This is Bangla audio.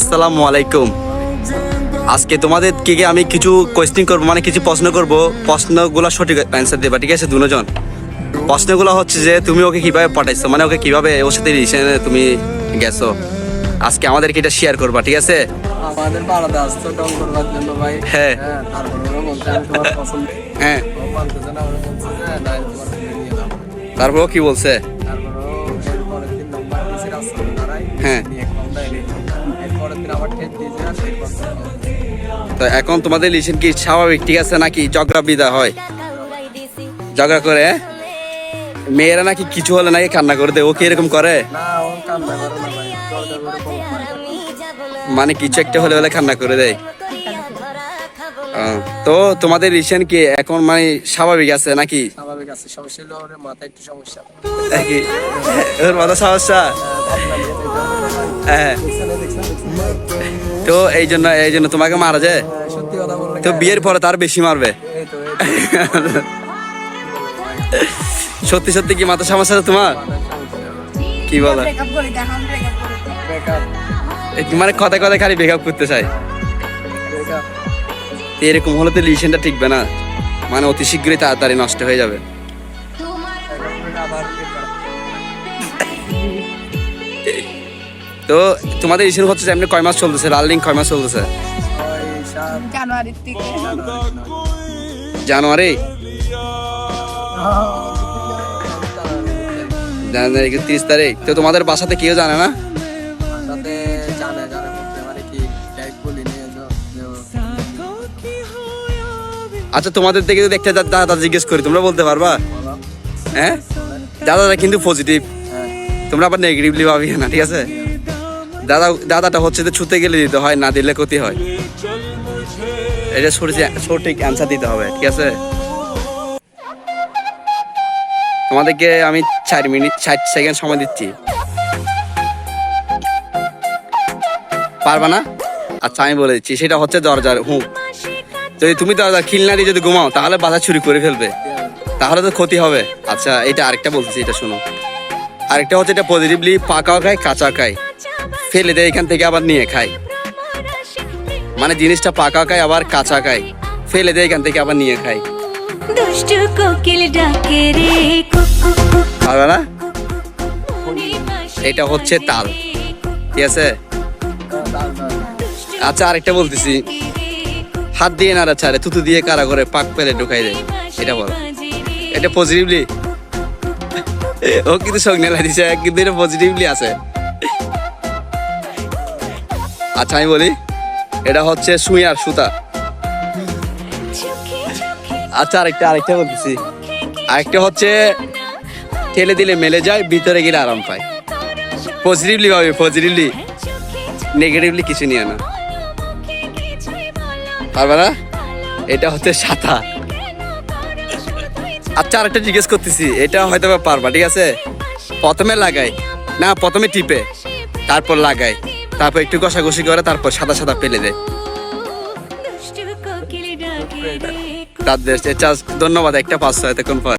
আসসালামু আলাইকুম। আজকে তোমাদের কে আমি কিছু কোয়েশ্চেন করব মানে কিছু প্রশ্ন করব। প্রশ্নগুলো সঠিক অ্যান্সার দেবা ঠিক আছে দুজন? প্রশ্নগুলো হচ্ছে যে তুমি ওকে কীভাবে পাঠাইছো? মানে ওকে কীভাবে ওর সাথে রিলেশনে তুমি গেছো? আজকে আমাদেরকে এটা শেয়ার করবা ঠিক আছে? আমাদের পাড়াতে আসতো টং করবার জন্য ভাই। হ্যাঁ। হ্যাঁ ও মানতেছে না ওরা বলছে যে না আমি তোমার ফোনে নিয়ে যাব। তারপর কি বলছে? হ্যাঁ। তো এখন তোমাদের রিলেশন কি স্বাভাবিক ঠিক আছে নাকি? ঝগড়া বিদা হয়। ঝগড়া করে হ্যাঁ? মেয়েরা নাকি কিছু হলে নাকি কান্না করে দেয় ও কি এরকম করে? মানে কিছু একটা হলে হলে কান্না করে দেয়। তো তোমাদের রিলেশন কি এখন মানে স্বাভাবিক আছে নাকি? আছে সমস্যা হলো ওর মাথায় একটু সমস্যা। নাকি ওর মাথা সমস্যা? হ্যাঁ। তো এই জন্য এই জন্য তোমাকে মারা যায় হ্যাঁ, সত্যি কথা বললে তো বিয়ের পরে তার বেশি মারবে? সত্যি সত্যি কি মাথা সমস্যা আছে তোমার? কি বলো? মানে কথায় কথায় খালি ব্রেকআপ করতে চাই এরকম হলে তো রিলেশনটা টিকবে না। মানে অতি শীঘ্রই তাড়াতাড়ি নষ্ট হয়ে যাবে। তো তোমাদের রিলেশন হচ্ছে যে এমনি কয় মাস চলতেছে? রানিং কয় মাস চলতেছে? থেকে জানুয়ারি? জানুয়ারি তিরিশ তারিখ? তো তোমাদের বাসাতে কেউ জানে না? মানে আচ্ছা তোমাদের থেকে যদি একটা দা- দাদা জিজ্ঞেস করি তোমরা বলতে পারবা? হ্যাঁ? দাদাটা কিন্তু পজিটিভ তোমরা আবার নেগেটিভলি ভাবি না, ঠিক আছে? দাদা, দাদাটা হচ্ছে যে ছুতে গেলে দিতে হয়, না দিলে ক্ষতি হয়। এটা সঠিক সঠিক অ্যান্সার দিতে হবে, ঠিক আছে? তোমাদেরকে আমি চার মিনিট ষাট সেকেন্ড সময় দিচ্ছি। পারবা না? আচ্ছা আমি বলে দিচ্ছি, সেটা হচ্ছে দরজার হুক। যদি তুমি দরজার খিলনা দিয়ে যদি ঘুমাও, তাহলে বাধা চুরি করে ফেলবে। তাহলে তো ক্ষতি হবে। আচ্ছা এটা আরেকটা বলতেছি এটা শোনো। আরেকটা হচ্ছে এটা পজিটিভলি পাকাও খায় কাঁচা খায়। ফেলে দেয় এখান থেকে আবার নিয়ে খায়। মানে জিনিসটা পাকা খায় আবার কাঁচা খায়। ফেলে দেয় এখান থেকে আবার নিয়ে খায়। দুষ্টু কোকিল ডাকে রে পারবে না? এটা হচ্ছে তাল। ঠিক আছে? আচ্ছা আরেকটা বলতেছি। হাত দিয়ে নাড়া ছাড়ে থুতু দিয়ে কারা করে পাক পেলে ঢুকাই দেয়। এটা বলো। এটা পজিটিভলি ও কিন্তু সঙ্গে দিছে, কিন্তু এটা পজিটিভলি আছে। আচ্ছা আমি বলি, এটা হচ্ছে সুই আর সুতা। আচ্ছা আরেকটা আরেকটা বলতেছি। আরেকটা হচ্ছে, ঠেলে দিলে মেলে যায়, ভিতরে গেলে আরাম পায়। পজিটিভলি ভাবে পজিটিভলি নেগেটিভলি কিছু নিয়ে না। পারবে না? এটা হচ্ছে সাতা। আচ্ছা আরেকটা জিজ্ঞেস করতেছি। এটা হয়তো বা পারবা ঠিক আছে? প্রথমে লাগাই। না প্রথমে টিপে। তারপর লাগাই। তারপর একটু ঘষাঘষি করে তারপর সাদা সাদা পেলে দেয়। ধন্যবাদ একটা পাঁচশো এতক্ষণ পর